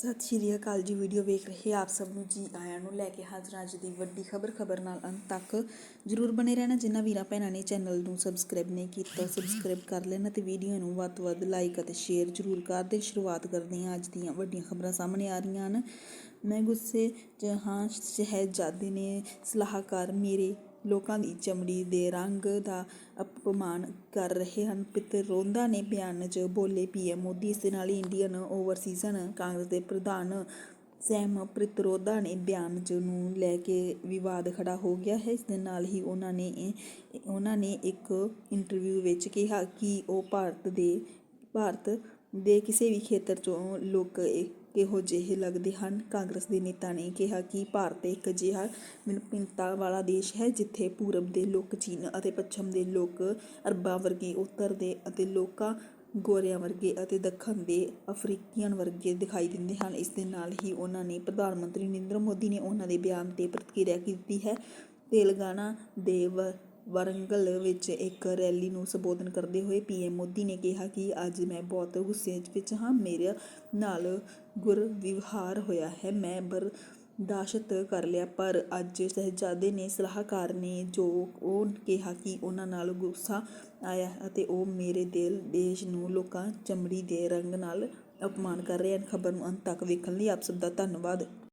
ਸਤਿ ਸ਼੍ਰੀ ਅਕਾਲ ਜੀ, ਵੀਡੀਓ ਵੇਖ ਰਹੇ ਆਪ ਸਭ ਨੂੰ ਜੀ ਆਇਆਂ ਨੂੰ ਲੈ ਕੇ ਹਾਜ਼ਰ ਅੱਜ ਦੀ ਵੱਡੀ ਖਬਰ ਖਬਰ ਨਾਲ ਅੰਤ ਤੱਕ। ਜਰੂਰ ਬਣੇ ਰਹਿਣਾ ਜਿਨ੍ਹਾਂ ਵੀਰਾਂ ਭੈਣਾਂ ਨੇ ਚੈਨਲ ਨੂੰ ਸਬਸਕ੍ਰਾਈਬ ਨਹੀਂ ਕੀਤਾ ਸਬਸਕ੍ਰਾਈਬ ਕਰ ਲੈਣਾ ਤੇ ਵੀਡੀਓ ਨੂੰ ਵੱਧ ਤੋਂ ਵੱਧ ਲਾਈਕ ਅਤੇ ਸ਼ੇਅਰ ਜਰੂਰ ਕਰ ਦੇ। ਸ਼ੁਰੂਆਤ ਕਰਦੇ ਹਾਂ ਅੱਜ ਦੀਆਂ ਵੱਡੀਆਂ ਖਬਰਾਂ ਸਾਹਮਣੇ ਆ ਰਹੀਆਂ ਹਨ। ਮੈਂ ਗੁੱਸੇ ਜਹਾਂ ਹਾਂ ਸ਼ਹਿਜ਼ਾਦੇ ਨੇ ਸਲਾਹਕਾਰ ਮੇਰੇ ਲੋਕਾਂ ਦੀ ਚਮੜੀ ਦੇ ਰੰਗ ਦਾ ਅਪਮਾਨ ਕਰ ਰਹੇ ਹਨ। ਪਿਤਰੋਂਦਾ ਨੇ ਬਿਆਨ 'ਚ ਬੋਲੇ ਪੀਐਮ ਮੋਦੀ। ਇਸ ਦੇ ਨਾਲ ਹੀ ਇੰਡੀਅਨ ਓਵਰਸੀਜ਼ਨ ਕਾਂਗਰਸ ਦੇ ਪ੍ਰਧਾਨ ਸੈਮ ਪਿਤਰੋਦਾ ਨੇ ਬਿਆਨ 'ਚ ਨੂੰ ਲੈ ਕੇ ਵਿਵਾਦ ਖੜਾ ਹੋ ਗਿਆ ਹੈ। ਇਸ ਦੇ ਨਾਲ ਹੀ ਉਹਨਾਂ ਨੇ ਉਹਨਾਂ ਨੇ ਇੱਕ ਇੰਟਰਵਿਊ ਵਿੱਚ ਕਿਹਾ ਕਿ ਉਹ ਭਾਰਤ ਦੇ ਭਾਰਤ ਦੇ ਕਿਸੇ ਵੀ ਖੇਤਰ 'ਚੋਂ ਲੋਕ ਕਿਹੋ ਜਿਹੇ ਲੱਗਦੇ ਹਨ? ਕਾਂਗਰਸ ਦੇ ਨੇਤਾ ਨੇ ਕਿਹਾ ਕਿ ਭਾਰਤ ਇੱਕ ਅਜਿਹਾ ਵਿਭਿੰਨਤਾ ਵਾਲਾ ਦੇਸ਼ ਹੈ, ਜਿੱਥੇ ਪੂਰਬ ਦੇ ਲੋਕ ਚੀਨ ਅਤੇ ਪੱਛਮ ਦੇ ਲੋਕ ਅਰਬਾਂ ਵਰਗੇ, ਉੱਤਰ ਦੇ ਅਤੇ ਲੋਕਾਂ ਗੋਰਿਆਂ ਵਰਗੇ ਅਤੇ ਦੱਖਣ ਦੇ ਅਫਰੀਕੀਅਨ ਵਰਗੇ ਦਿਖਾਈ ਦਿੰਦੇ ਹਨ। ਇਸ ਦੇ ਨਾਲ ਹੀ ਉਹਨਾਂ ਨੇ ਪ੍ਰਧਾਨ ਮੰਤਰੀ ਨਰਿੰਦਰ ਮੋਦੀ ਨੇ ਉਹਨਾਂ ਦੇ ਬਿਆਨ ਤੇ ਪ੍ਰਤੀਕਿਰਿਆ ਕੀਤੀ ਹੈ। ਤੇਲੰਗਾਨਾ ਦੇ ਵ- ਵਾਰੰਗਲ ਵਿੱਚ ਇੱਕ ਰੈਲੀ ਨੂੰ ਸੰਬੋਧਨ ਕਰਦੇ ਹੋਏ ਪੀਐਮ ਮੋਦੀ ਨੇ ਕਿਹਾ ਕਿ ਅੱਜ ਮੈਂ ਬਹੁਤ ਗੁੱਸੇ ਵਿੱਚ ਹਾਂ, ਮੇਰੇ ਨਾਲ ਗੁਰਵਿਵਹਾਰ ਹੋਇਆ ਹੈ, ਮੈਂ ਬਰਦਾਸ਼ਤ ਕਰ ਲਿਆ, ਪਰ ਅੱਜ ਸ਼ਹਿਜ਼ਾਦੇ ਨੇ, ਸਲਾਹਕਾਰ ਨੇ ਜੋ ਉਹ ਕਿਹਾ ਕਿ ਉਹਨਾਂ ਨਾਲ ਗੁੱਸਾ ਆਇਆ ਅਤੇ ਉਹ ਮੇਰੇ ਦਿਲ, ਦੇਸ਼ ਨੂੰ ਲੋਕਾਂ ਚਮੜੀ ਦੇ ਰੰਗ ਨਾਲ ਅਪਮਾਨ ਕਰ ਰਹੇ ਹਨ, ਖਬਰ ਨੂੰ ਅੰਤ ਤੱਕ ਵੇਖਣ ਲਈ ਆਪ ਸਭ ਦਾ ਧੰਨਵਾਦ।